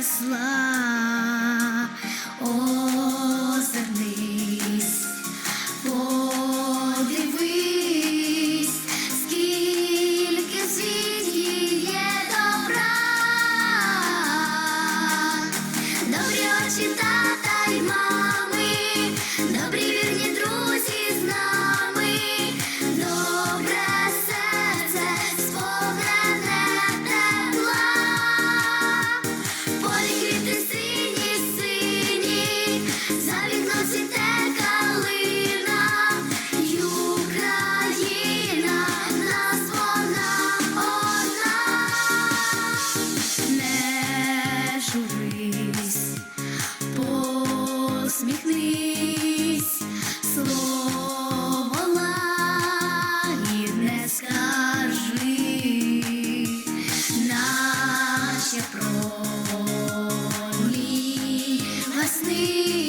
зла. see.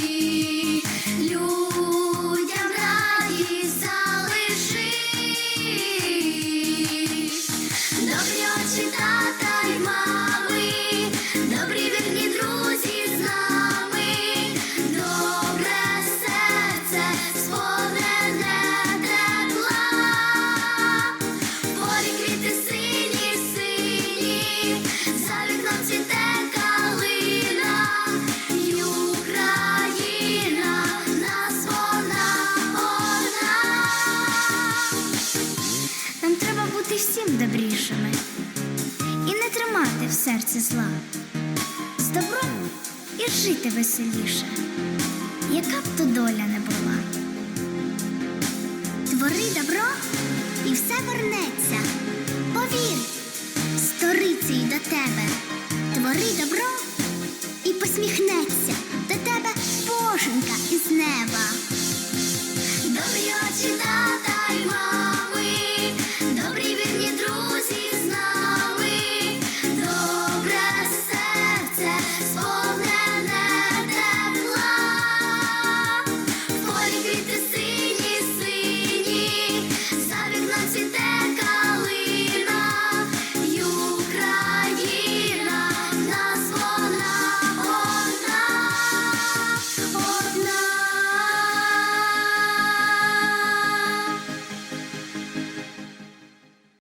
Бути всім добрішими і не тримати в серці зла. З добром і жити веселіше, яка б то доля не була. Твори добро і все вернеться. Повір, сторицею до тебе. Твори добро і посміхнеться до тебе боженька із неба. Добрі очі тата й мами.